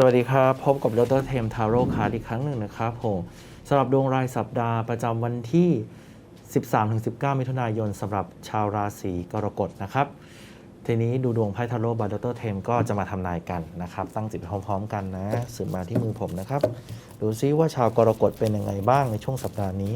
สวัสดีครับ พบกับดรเทมทาโร่คาร์ดอีกครั้งหนึ่งนะครับผมสำหรับดวงรายสัปดาห์ประจำวันที่ 13-19 มิถุนายนสำหรับชาวราศีกรกฎนะครับ ทีนี้ดูดวงไพ่ทาโร่บายดรเทมก็จะมาทำนายกันนะครับ ตั้งจิตพร้อมๆกันนะสืบมาที่มือผมนะครับ ดูซิว่าชาวกรกฎเป็นยังไงบ้างในช่วงสัปดาห์นี้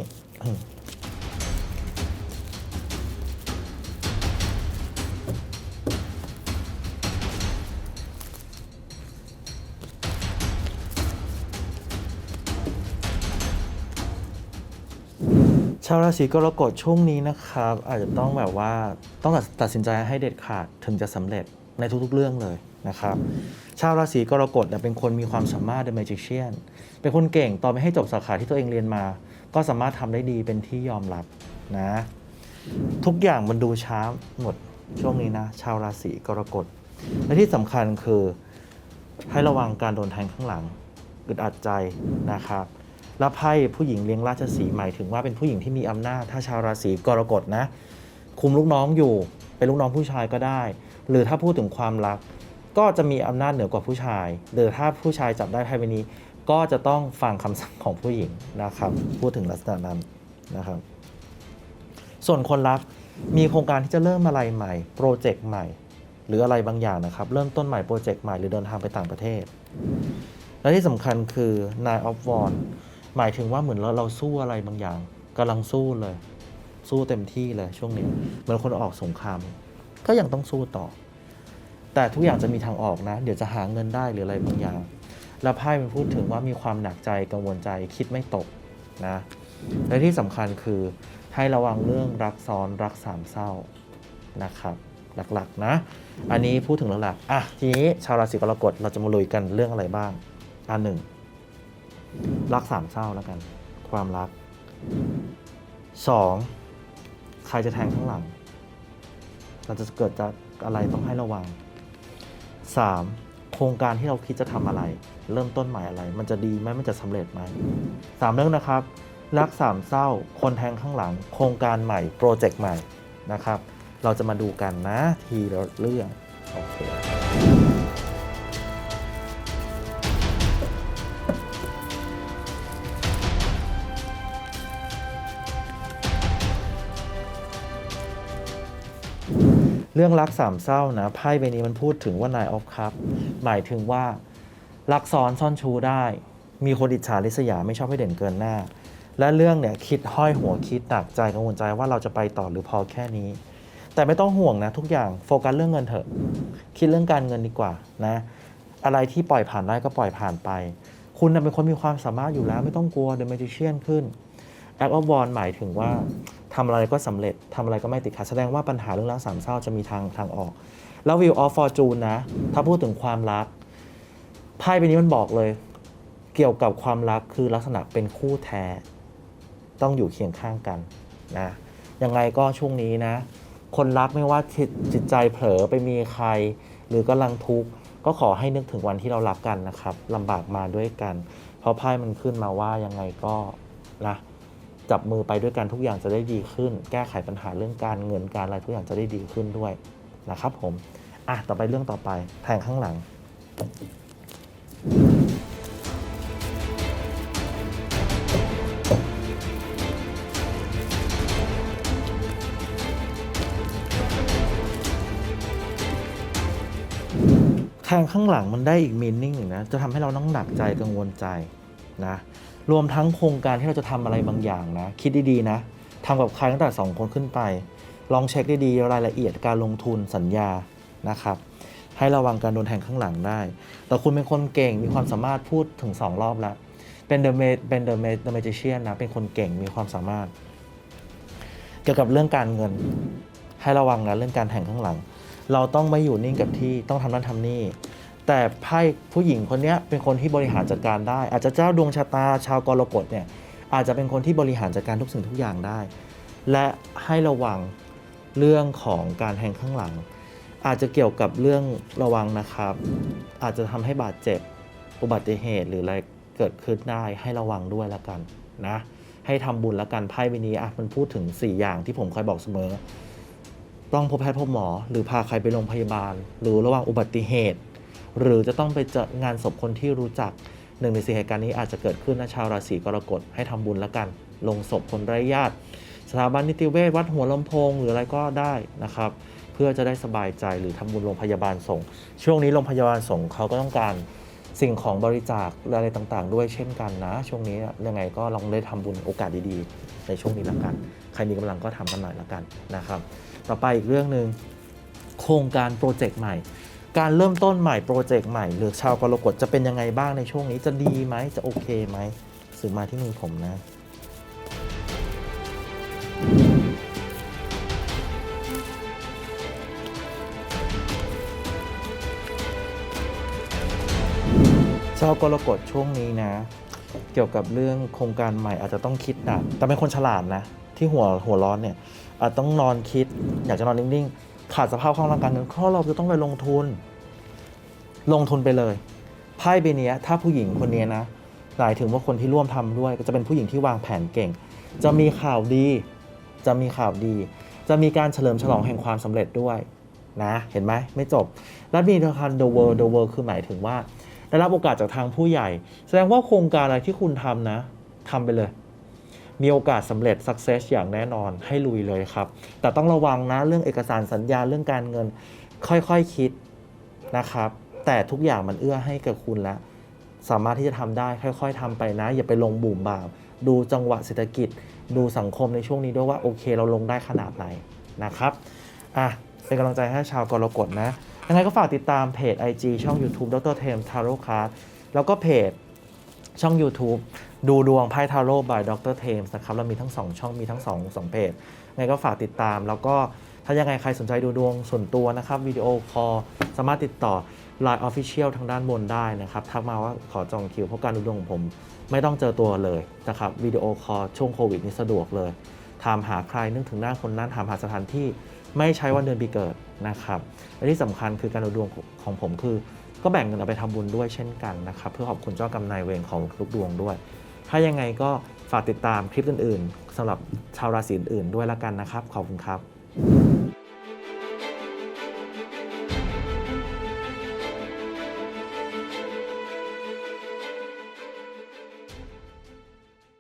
ชาวราศีกรกฎช่วงนี้นะครับ อาจจะต้องแบบว่าต้องตัดสินใจให้เด็ดขาดถึงจะสำเร็จในทุกๆเรื่องเลยนะครับ ชาวราศีกรกฎเป็นคนมีความสามารถ The Magician เป็นคนเก่งตอนไม่ให้จบสาขาที่ตัวเองเรียนมา ก็สามารถทำได้ดีเป็นที่ยอมรับนะ ทุกอย่างมันดูช้าหมดช่วงนี้นะ ชาวราศีกรกฎและที่สำคัญคือให้ระวังการโดนแทงข้างหลังอึดอัดใจนะครับ แล้วไพ่ผู้หญิงเลี้ยงราชสีห์หมายถึงว่าเป็นผู้หญิงที่มีอำนาจ ถ้าชาวราศีกรกฎนะ คุมลูกน้องอยู่ เป็นลูกน้องผู้ชายก็ได้ หรือถ้าพูดถึงความรัก ก็จะมีอำนาจเหนือกว่าผู้ชาย หรือถ้าผู้ชายจับได้ไพ่ใบนี้ ก็จะต้องฟังคำสั่งของผู้หญิงนะครับ พูดถึงลักษณะนั้นนะครับ ส่วนคนรักมีโครงการที่จะเริ่มอะไรใหม่ โปรเจกต์ใหม่ หรืออะไรบางอย่างนะครับ เริ่มต้นใหม่โปรเจกต์ใหม่หรือเดินทางไปต่างประเทศ และที่สำคัญคือ Nine of Wands หมายถึงว่าเหมือนเราเราสู้อะไรบางอย่างกำลังสู้เลย สู้เต็มที่เลยช่วงนี้ เหมือนคนออกสงคราม ก็ยังต้องสู้ต่อ แต่ทุกอย่างจะมีทางออกนะ เดี๋ยวจะหาเงินได้หรืออะไรบางอย่าง แล้วไพ่มันพูดถึงว่ามีความหนักใจกังวลใจคิดไม่ตกนะ และที่สำคัญคือให้ระวังเรื่องรักซ้อนรักสามเศร้านะครับหลักๆนะ อันนี้พูดถึงหลักๆอะทีนี้ชาวราศีกรกฎเราจะมาลุยกันเรื่องอะไรบ้าง อันหนึ่ง รักสามเศร้าแล้วกัน ความรักสองใครจะแทงข้างหลัง เราจะเกิดจากอะไรต้องให้ระวังสามโครงการที่เราคิดจะทำอะไร เริ่มต้นใหม่อะไร มันจะดีไหมมันจะสำเร็จไหมสามเรื่องนะครับ รักสามเศร้า คนแทงข้างหลัง โครงการใหม่ โปรเจกต์ใหม่นะครับ เราจะมาดูกันนะทีละเรื่องโอเค เรื่องรักสามเศร้านะไพ่ใบนี้มันพูดถึงว่านายออฟคัพหมายถึงว่ารักซ้อนซ่อนชูได้ มีคนอิจฉาริษยาไม่ชอบให้เด่นเกินหน้า และเรื่องเนี่ยคิดห้อยหัวคิดหนักใจกังวลใจว่าเราจะไปต่อหรือพอแค่นี้ แต่ไม่ต้องห่วงนะ ทุกอย่างโฟกัสเรื่องเงินเถอะ คิดเรื่องการเงินดีกว่านะ อะไรที่ปล่อยผ่านได้ก็ปล่อยผ่านไป คุณนะเป็นคนมีความสามารถอยู่แล้วไม่ต้องกลัวเด e m ม g ิเชียนขึ้น Act of w a n d หมายถึงว่า ทำอะไรก็สำเร็จทำอะไรก็ไม่ติดขัดแสดงว่าปัญหาเรื่องรักสามเศร้าจะมีทางทางออก แล้ว Wheel of Fortune นะ ถ้าพูดถึงความรักไพ่ใบนี้มันบอกเลย เกี่ยวกับความรักคือลักษณะเป็นคู่แท้ ต้องอยู่เคียงข้างกันนะยังไงก็ช่วงนี้นะ คนรักไม่ว่าจิตใจเผลอไปมีใคร หรือกำลังทุกข์ก็ขอให้นึกถึงวันที่เรารักกันนะครับลำบากมาด้วยกัน เพราะไพ่มันขึ้นมาว่ายังไงก็นะ จับมือไปด้วยกันทุกอย่างจะได้ดีขึ้น แก้ไขปัญหาเรื่องการเงินการอะไรทุกอย่างจะได้ดีขึ้นด้วยนะครับผมอะต่อไปเรื่องต่อไปแทงข้างหลัง แทงข้างหลังมันได้อีกมีนิ่งหนึ่งนะ จะทำให้เราต้องหนักใจกังวลใจนะ รวมทั้งโครงการที่เราจะทำอะไรบางอย่างนะ คิดดีๆนะทำกับใครตั้งแต่สองคนขึ้นไป ลองเช็คดีๆรายละเอียดการลงทุนสัญญานะครับ ให้ระวังการโดนแทงข้างหลังได้ แต่คุณเป็นคนเก่งมีความสามารถพูดถึงสองรอบแล้ว เป็นเดอะเมเป็นเดอะเมเดอะเมจิเชียนนะเป็นคนเก่งมีความสามารถ เกี่ยวกับเรื่องการเงิน ให้ระวังนะเรื่องการแทงข้างหลัง เราต้องไม่อยู่นิ่งกับที่ต้องทำนั่นทำนี่ แต่ไพ่ผู้หญิงคนนี้เป็นคนที่บริหารจัดการได้ อาจจะเจ้าดวงชะตาชาวกรกฎเนี่ยอาจจะเป็นคนที่บริหารจัดการทุกสิ่งทุกอย่างได้ และให้ระวังเรื่องของการแทงข้างหลัง อาจจะเกี่ยวกับเรื่องระวังนะครับ อาจจะทำให้บาดเจ็บอุบัติเหตุหรืออะไรเกิดขึ้นได้ให้ระวังด้วยละกันนะให้ทำบุญละกันไพ่ใบนี้อะมันพูดถึง 4 อย่างที่ผมเคยบอกเสมอ ต้องพบแพทย์พบหมอ หรือพาใครไปโรงพยาบาล หรือระวังอุบัติเหตุ หรือจะต้องไปเจองานศพคนที่รู้จักหนึ่งในสี่เหตุการณ์นี้อาจจะเกิดขึ้นนะชาวราศีกรกฎให้ทำบุญล้วกัน ลงศพคนไร้ญาติสถาบันนิติเวชวัดหัวลำโพงหรืออะไรก็ได้นะครับ เพื่อจะได้สบายใจหรือทำบุญโรงพยาบาลส่งฆ์ช่วงนี้โรงพยาบาลส่งฆ์เขาก็ต้องการสิ่งของบริจาคอะไรต่างๆ ด้วยเช่นกันนะ ช่วงนี้ยังไงก็ลองได้ทำบุญโอกาสดีๆ ในช่วงนี้ละกัน ใครมีกำลังก็ทำกันหน่อยละกันนะครับ ต่อไปอีกเรื่องหนึ่งโครงการโปรเจกต์ใหม่ การเริ่มต้นใหม่โปรเจกต์ใหม่ หรือชาวกรกฎจะเป็นยังไงบ้างในช่วงนี้จะดีไหมจะโอเคไหมสื่อมาที่มือผมนะชาวกรกฎช่วงนี้นะ เกี่ยวกับเรื่องโครงการใหม่อาจจะต้องคิดหนักแต่เป็นคนฉลาดนะ ที่หัวหัวร้อนเนี่ยอาจต้องนอนคิด อยากจะนอนนิ่งๆ ขาดสภาพคล่องทางการเงินเพราะเราจะต้องไปลงทุน ลงทุนไปเลยไพ่ใบนี้ถ้าผู้หญิงคนนี้นะหมายถึงว่าคนที่ร่วมทำด้วย ก็จะเป็นผู้หญิงที่วางแผนเก่ง จะมีข่าวดี จะมีข่าวดี จะมีการเฉลิมฉลองแห่งความสำเร็จด้วยนะเห็นไหมไม่จบ แล้วมีธนาคาร The World The World คือหมายถึงว่าได้รับโอกาสจากทางผู้ใหญ่ แสดงว่าโครงการอะไรที่คุณทำนะทำไปเลย มีโอกาสสำเร็จ success อย่างแน่นอนให้ลุยเลยครับ แต่ต้องระวังนะเรื่องเอกสารสัญญาเรื่องการเงินค่อยๆคคิดนะครับ แต่ทุกอย่างมันเอื้อให้กับคุณแล้ว สามารถที่จะทำได้ค่อย ๆทำไปนะ อย่าไปลงบุ่มบ่ามดูจังหวะเศรษฐกิจ ดูสังคมในช่วงนี้ด้วยว่าโอเคเราลงได้ขนาดไหนนะครับอะเป็นกำลังใจให้ชาวกรกฎนะยังไงก็ฝากติดตามเพจ IG ช่อง YouTube ดรเทมทาโร่คาร์แล้วก็เพจช่อง YouTube ดูดวงไพ่ทาโร่ by ดรเทมส์นะครับเรามีทั้ง 2 ช่องมีทั้ง2 2เพจไงก็ฝากติดตาม แล้วก็ถ้ายังไงใครสนใจดูดวงส่วนตัวนะครับวิดีโอคอลสามารถติดต่อ Line Official ทางด้านบนได้นะครับทักมาว่าขอจองคิวเพราะการดูดวงของผม ไม่ต้องเจอตัวเลยนะครับวิดีโอคอลช่วงโควิดนี่สะดวกเลยถามหาใครนึกถึงหน้าคนนั้นถามหาสถานที่ไม่ใช้วันเดือนปีเกิดนะครับและที่สำคัญคือการดูดวงของผมคือ ก็แบ่งเงินเอาไปทำบุญด้วยเช่นกันนะครับ เพื่อขอบคุณเจ้ากรรมนายเวรของทุกดวงด้วย ถ้ายังไงก็ฝากติดตามคลิปอื่นๆสำหรับชาวราศีอื่นๆด้วยละกันนะครับ ขอบคุณครับ